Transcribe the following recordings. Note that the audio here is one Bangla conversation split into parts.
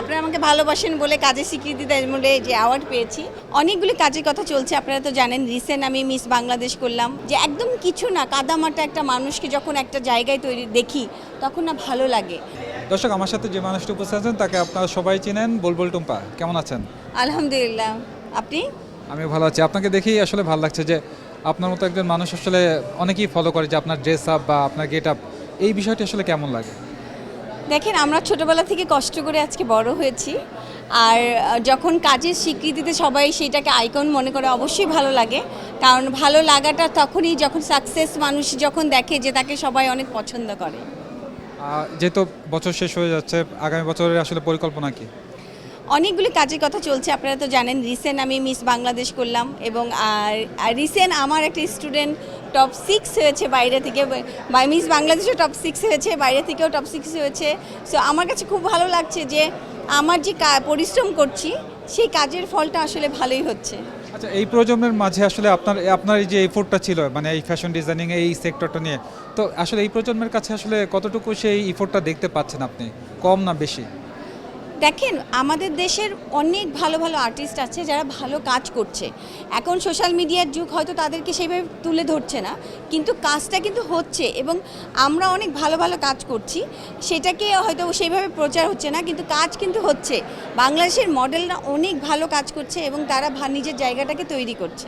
আপনারা আমাকে ভালোবাসেন বলে কাজের স্বীকৃতি দেন বলে যে অ্যাওয়ার্ড পেয়েছি। অনেকগুলি কাজের কথা চলছে আপনারা তো জানেন রিসেন্ট আমি মিস বাংলাদেশ করলাম। যে একদম কিছু না কাদামাটা একটা মানুষকে যখন একটা জায়গায় তৈরি দেখি তখন না ভালো লাগে। দর্শক আমার সাথে যে মানুষটি উপস্থিত আছেন তাকে আপনারা সবাই চিনেন বুলবুল টুম্পা। কেমন আছেন? আলহামদুলিল্লাহ। আপনি? আমি ভালো আছি। আপনাকে দেখেই আসলে ভালো লাগছে যে আপনার মতো একজন মানুষ আসলে অনেকেই ফলো করে যে আপনার ড্রেস আপ বা আপনার গেট আপ এই বিষয়টি আসলে কেমন লাগে? দেখেন আমরা ছোটবেলা থেকে কষ্ট করে আজকে বড় হয়েছি। আর যখন কাজের স্বীকৃতিতে সবাই সেটাকে আইকন মনে করে অবশ্যই ভালো লাগে। কারণ ভালো লাগাটা তখনই যখন সাকসেস মানুষ যখন দেখে যে তাকে সবাই অনেক পছন্দ করে। যেহেতু বছর শেষ হয়ে যাচ্ছে আগামী বছরের আসলে পরিকল্পনা কি? অনেকগুলি কাজের কথা চলছে আপনারা তো জানেন রিসেন্ট আমি মিস বাংলাদেশ করলাম এবং আর রিসেন্ট আমার একটা স্টুডেন্ট টপ সিক্স হয়েছে বাইরে থেকে। বাই মিস বাংলাদেশও টপ সিক্স হয়েছে, বাইরে থেকেও টপ সিক্স হয়েছে। সো আমার কাছে খুব ভালো লাগছে যে আমার যে পরিশ্রম করছি, সেই কাজের ফলটা আসলে ভালোই হচ্ছে। আচ্ছা এই প্রজন্মের মাঝে আসলে আপনার আপনার এই যে এফোর্টটা ছিল মানে এই ফ্যাশন ডিজাইনিং এই সেক্টরটা নিয়ে, তো আসলে এই প্রজন্মের কাছে আসলে কতটুকু সেই এফোর্টটা দেখতে পাচ্ছেন আপনি? কম না বেশি? দেখেন, আমাদের দেশের অনেক ভালো ভালো আর্টিস্ট আছে যারা ভালো কাজ করছে। এখন সোশ্যাল মিডিয়ার যুগ হয়তো তাদেরকে সেইভাবে তুলে ধরছে না, কিন্তু কাজটা কিন্তু হচ্ছে এবং আমরা অনেক ভালো ভালো কাজ করছি। সেটাকে হয়তো সেইভাবে প্রচার হচ্ছে না, কিন্তু কাজ কিন্তু হচ্ছে। বাংলাদেশের মডেলরা অনেক ভালো কাজ করছে এবং তারা নিজের জায়গাটাকে তৈরি করছে।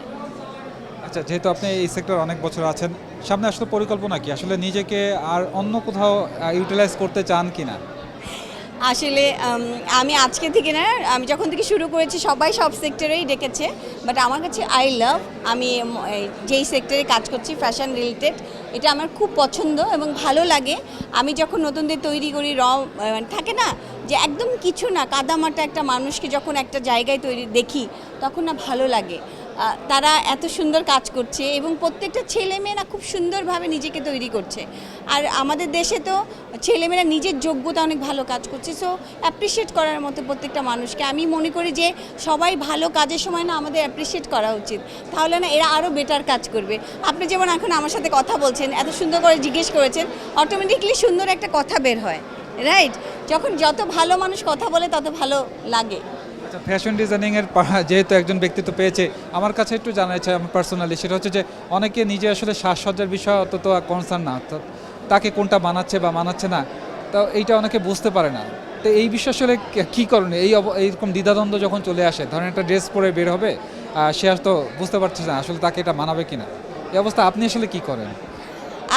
আচ্ছা যেহেতু আপনি এই সেক্টর অনেক বছর আছেন, সামনে আসলে পরিকল্পনা কি? আসলে নিজেকে আর অন্য কোথাও ইউটিলাইজ করতে চান কি না আসলে আমি আজকে থেকে না, আমি যখন থেকে শুরু করেছি, সবাই সব সেক্টরেই ডেকেছে বাট আমার কাছে আই লাভ আমি যেই সেক্টরে কাজ করছি ফ্যাশন রিলেটেড এটা আমার খুব পছন্দ এবং ভালো লাগে। আমি যখন নতুনদের তৈরি করি র থাকে না, যে একদম কিছু না, কাদামাটা একটা মানুষকে যখন একটা জায়গায় তৈরি, দেখি, তখন না ভালো লাগে। তারা এত সুন্দর কাজ করছে এবং প্রত্যেকটা ছেলেমেয়েরা খুব সুন্দরভাবে নিজেকে তৈরি করছে। আর আমাদের দেশে তো ছেলেমেয়েরা নিজের যোগ্যতা অনেক ভালো কাজ করছে সো অ্যাপ্রিসিয়েট করার মতো প্রত্যেকটা মানুষকে। আমি মনে করি যে সবাই ভালো কাজের সময় না আমাদের অ্যাপ্রিসিয়েট করা উচিত। তাহলে না এরা আরও বেটার কাজ করবে। আপনি যেমন এখন আমার সাথে কথা বলছেন, এত সুন্দর করে জিজ্ঞেস করেছেন অটোমেটিকলি সুন্দর একটা কথা বের হয় রাইট যখন যত ভালো মানুষ কথা বলে, তত ভালো লাগে। আচ্ছা ফ্যাশন ডিজাইনিংয়ের যেহেতু একজন ব্যক্তিত্ব পেয়েছে, আমার কাছে একটু জানা ইচ্ছা আমার পার্সোনালি সেটা হচ্ছে যে অনেকে নিজে আসলে সাজসজ্জার বিষয় অত তো কনসার্ন না। তাকে কোনটা মানাচ্ছে বা মানাচ্ছে না, তো এইটা অনেকে বুঝতে পারে না। তো এই বিষয় আসলে কে- করণীয়? এই এইরকম দ্বিধাদ্বন্দ্ব যখন চলে আসে, ধরেন একটা ড্রেস পরে বের হবে সে তো বুঝতে পারছে না আসলে তাকে এটা মানাবে কিনা। এই অবস্থা আপনি আসলে কি করেন?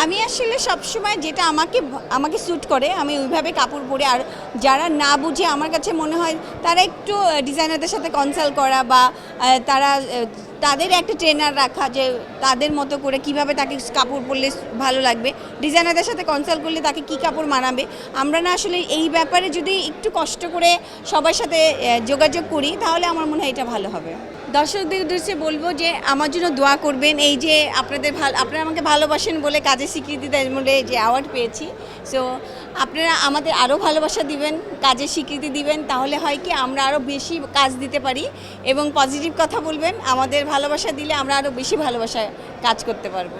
আমি আসলে সবসময় যেটা আমাকে আমাকে স্যুট করে, আমি ওইভাবে কাপড় পরে, আর যারা না বুঝে আমার কাছে মনে হয়, তারা একটু ডিজাইনারদের সাথে কনসাল্ট করা বা তারা তাদের একটা ট্রেনার রাখা যে তাদের মতো করে কীভাবে তাকে কাপড় পরলে ভালো লাগবে। ডিজাইনারদের সাথে কনসাল্ট করলে তাকে কি কাপড় মানাবে। আমরা না আসলে এই ব্যাপারে যদি একটু কষ্ট করে সবার সাথে যোগাযোগ করি, তাহলে আমার মনে হয় এটা ভালো হবে। দর্শকদের উদ্দেশ্যে বলব যে, আমার জন্য দোয়া করবেন। এই যে আপনাদের ভালো, আপনারা আমাকে ভালোবাসেন বলে কাজের স্বীকৃতি বলে যে অ্যাওয়ার্ড পেয়েছি। সো আপনারা আমাদের আরও ভালোবাসা দিবেন কাজের স্বীকৃতি দিবেন। তাহলে হয় কি, আমরা আরও বেশি কাজ দিতে পারি এবং পজিটিভ কথা বলবেন। আমাদের ভালোবাসা দিলে আমরা আরও বেশি ভালোবাসায় কাজ করতে পারব।